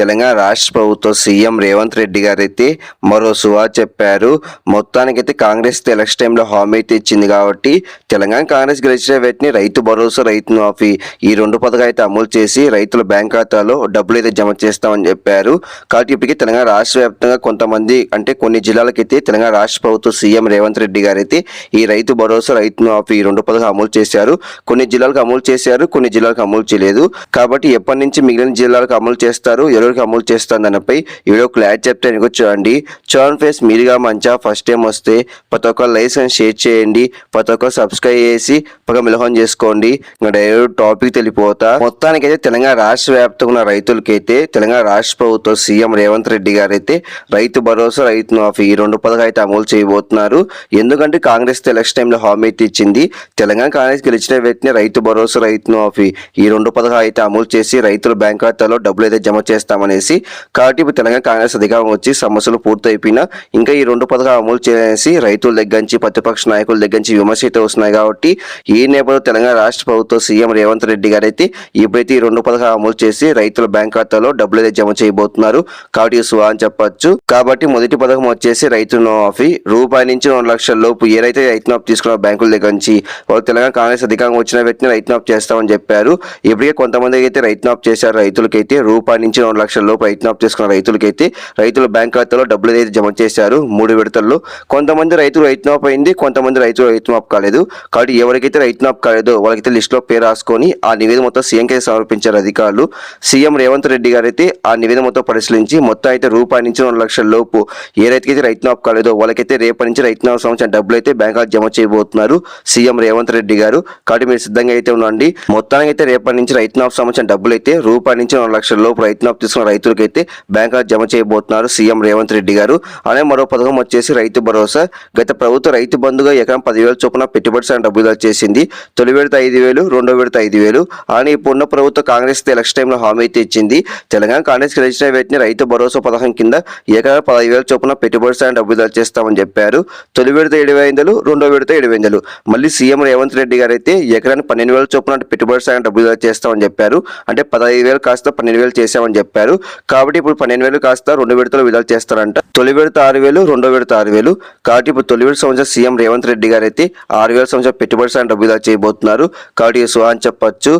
తెలంగాణ రాష్ట్ర ప్రభుత్వ సీఎం రేవంత్ రెడ్డి గారు అయితే మరో సువా చెప్పారు. మొత్తానికైతే కాంగ్రెస్ ఎలక్షన్ టైంలో హామీ అయితే ఇచ్చింది కాబట్టి తెలంగాణ కాంగ్రెస్ గెలిచిన వ్యక్తిని రైతు భరోసా రైతు మాఫీ ఈ రెండు పథకాలు అయితే అమలు చేసి రైతుల బ్యాంక్ ఖాతాలో డబ్బులు అయితే జమ చేస్తామని చెప్పారు. కాబట్టి ఇప్పటికీ తెలంగాణ రాష్ట్ర వ్యాప్తంగా కొంతమంది అంటే కొన్ని జిల్లాలకైతే తెలంగాణ రాష్ట్ర ప్రభుత్వ సీఎం రేవంత్ రెడ్డి గారు అయితే ఈ రైతు భరోసా రైతు మాఫీ ఈ రెండు పథకాలు అమలు చేశారు. కొన్ని జిల్లాలకు అమలు చేశారు కొన్ని జిల్లాలకు అమలు చేయలేదు. కాబట్టి ఎప్పటి నుంచి మిగిలిన జిల్లాలకు అమలు చేస్తారు? ఎవరికి అమలు చేస్తాను దానిపై వీడియో క్లారిటీ చెప్తే నీకు చూడండి. చూడండి ఫేస్ మీరుగా మంచిగా ఫస్ట్ టైం వస్తే ప్రతి ఒక్క లైసెన్స్ షేర్ చేయండి. ప్రతి ఒక్క సబ్స్క్రైబ్ చేసి పక్క మిలహం చేసుకోండి. ఇంకా డైరెక్ట్ టాపిక్ తెలిపోతా. మొత్తానికైతే తెలంగాణ రాష్ట్ర వ్యాప్తంగా ఉన్న రైతులకైతే తెలంగాణ రాష్ట్ర ప్రభుత్వం సీఎం రేవంత్ రెడ్డి గారు అయితే రైతు భరోసా రైతు మాఫీ ఈ రెండు పథకాలు అయితే అమలు చేయబోతున్నారు. ఎందుకంటే కాంగ్రెస్ ఎలక్షన్ టైంలో హామీ అయితే ఇచ్చింది. తెలంగాణ కాంగ్రెస్ గెలిచిన వ్యక్తిని రైతు భరోసా రైతు మాఫీ ఈ రెండు పథకాలు అయితే అమలు చేసి రైతుల బ్యాంక్ ఖాతాలో డబ్బులు అయితే జమ చేస్తామనేసి కాబట్టి ఇప్పుడు తెలంగాణ కాంగ్రెస్ అధికారం వచ్చి సమస్యలు పూర్తయిపోయినా ఇంకా ఈ రెండు పథకాలు అమలు చేయాలనేసి రైతుల దగ్గర నుంచి ప్రతిపక్ష నాయకుల దగ్గర నుంచి విమర్శ అయితే వస్తున్నాయి కాబట్టి ఈ నేపథ్యంలో తెలంగాణ రాష్ట్ర ప్రభుత్వం సీఎం రేవంత్ రెడ్డి గారు అయితే ఇప్పుడైతే ఈ రెండు పథకాలు అమలు చేసి రైతుల బ్యాంక్ ఖాతాలో డబ్బులు అయితే జమ చేయబోతున్నారు. కాబట్టి సుహా సువా అని చెప్పొచ్చు. కాబట్టి మొదటి పథకం వచ్చేసి రైతు మాఫీ రూపాయి నుంచి రెండు లక్షల లోపు ఏదైతే రైతు మాఫ్ తీసుకున్న బ్యాంకుల దగ్గర నుంచి వాళ్ళు తెలంగాణ కాంగ్రెస్ అధికారం వచ్చిన వ్యక్తిని రైతు మాఫ్ చేస్తామని చెప్పారు. ఇప్పటికే కొంతమంది అయితే రైతు మాఫ్ చేశారు. రైతులకైతే రూపాయి నుంచి రెండు లక్షల లోపు రైతు మాఫ్ చేసుకున్న రైతులకైతే రైతుల బ్యాంక్ ఖాతాలో డబ్బులు అయితే జమ చేశారు మూడు విడతల్లో. కొంతమంది రైతులు రైతు మాఫ్ అయింది కొంతమంది రైతులు రైతు మాఫ్ కాలేదు. కాబట్టి ఎవరికైతే రైతు మాఫ్ కాలేదో వాళ్ళకైతే లిస్టులో పేరు రాసుకొని ఆ నివేదిక మొత్తం సీఎంకి సమర్పించారు అధికారులు. సీఎం రేవంత్ రెడ్డి గారు అయితే ఆ నివేదిక మొత్తం పరిశీలించి మొత్తం అయితే రూపాయి నుంచి రెండు లక్షల లోపు ఏ రైతుకైతే రైతు మాఫ్ కాలేదో వాళ్ళకైతే రేపటి నుంచి రైతు మాఫ్ సంవత్సరం డబ్బులు అయితే బ్యాంక్ జమ చేయబోతున్నారు సీఎం రేవంత్ రెడ్డి గారు. కాబట్టి మీరు సిద్ధంగా అయితే ఉండండి. మొత్తానికి అయితే రేపటి నుంచి రైతు మాఫ్ సంవత్సరం డబ్బులు అయితే రూపాయి నుంచి రెండు లక్షల లోపు రైతు తీసుకున్న రైతులకైతే బ్యాంక్ జమ చేయబోతున్నారు సీఎం రేవంత్ రెడ్డి గారు. అలానే మరో పథకం వచ్చేసి రైతు భరోసా. గత ప్రభుత్వ రైతు బంధుగా ఎకరం పదివేల చొప్పున పెట్టుబడి సాయం డబ్బులు చేసింది. తొలి విడత ఐదు వేలు రెండో విడత ఐదు వేలు. అలానే ఇప్పుడున్న ప్రభుత్వ కాంగ్రెస్ ఎలక్షన్ టైంలో హామీ అయితే ఇచ్చింది. తెలంగాణ కాంగ్రెస్ గెలిచిన వ్యక్తిని రైతు భరోసా పథకం కింద ఎకరం పదహైదు వేల చొప్పున పెట్టుబడి సాయం డబ్బులు చేస్తామని చెప్పారు. తొలి విడత ఏడు వందలు రెండో విడత ఏడు వందలు. మళ్ళీ సీఎం రేవంత్ రెడ్డి గారు అయితే ఎకరానికి పన్నెండు వేల చొప్పున పెట్టుబడి సాయం డబ్బులు చేస్తామని చెప్పారు. అంటే పదహైదు వేలు కాస్త పన్నెండు వేలు చేశామని చెప్పారు. కాబట్టి ఇప్పుడు పన్నెండు వేలు కాస్త రెండు విడతలు విడుదల చేస్తారంట. తొలి విడత ఆరు వేలు రెండో విడత ఆరు వేలు. కాబట్టి ఇప్పుడు తొలి విడత సంవత్సరం సీఎం రేవంత్ రెడ్డి గారు అయితే ఆరు వేల సంవత్సరం పెట్టుబడి సాయం డబ్బు విడుదల చేయబోతున్నారు. కాబట్టి ఇది చెప్పచ్చు అని చెప్పొచ్చు.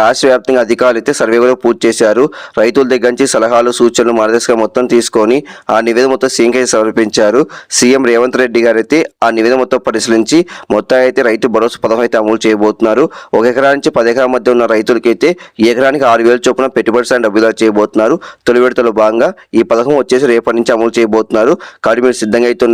రాష్ట్ర వ్యాప్తంగా అధికారులు అయితే సర్వే కూడా పూర్తి చేశారు. రైతుల దగ్గర నుంచి సలహాలు సూచనలు మార్గదర్శకం మొత్తం తీసుకొని ఆ నివేదిక మొత్తం సీఎంకి సమర్పించారు. సీఎం రేవంత్ రెడ్డి గారు అయితే ఆ నివేదిక మొత్తం పరిశీలించి మొత్తం అయితే రైతు భరోసా పథకం అయితే అమలు చేయబోతున్నారు. ఒక ఎకరా నుంచి పది ఎకరాల మధ్య ఉన్న రైతులకైతే ఎకరానికి ఆరు వేల చొప్పున పెట్టుబడి సాయం డబ్బు విడుదల చేయబోతున్నారు. తొలి విడతలో భాగంగా ఈ పథకం వచ్చేసి రేపటి నుంచి అమలు చేయబోతున్నారు. కాబట్టి మీరు సిద్ధంగా అయితే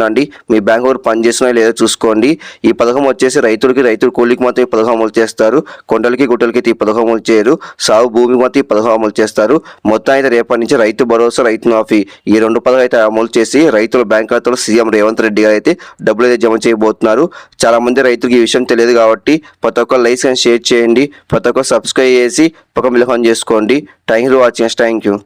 మీ బ్యాంక్ వారు పనిచేస్తున్నాయో లేదో చూసుకోండి. ఈ పథకం వచ్చేసి రైతులకి రైతుల కూలికి మాత్రం ఈ పథకం అమలు చేస్తారు. కొండలకి గుట్టలకి ఈ పథకం అమలు చేయరు. సాగు భూమికి మాత్రం ఈ పథకం అమలు చేస్తారు. మొత్తం అయితే రేపటి నుంచి రైతు భరోసా రైతు మాఫీ ఈ రెండు పథకం అయితే అమలు చేసి రైతుల బ్యాంక్ ఖాతాలో సీఎం రేవంత్ రెడ్డి గారు అయితే డబ్బులు అయితే జమ చేయబోతున్నారు. చాలా మంది రైతులకు ఈ విషయం తెలియదు కాబట్టి ప్రతి ఒక్క లైసెన్స్ షేర్ చేయండి. ప్రతి ఒక్క సబ్స్క్రైబ్ చేసి పక్క మిలహం చేసుకోండి. Thank you watching thank you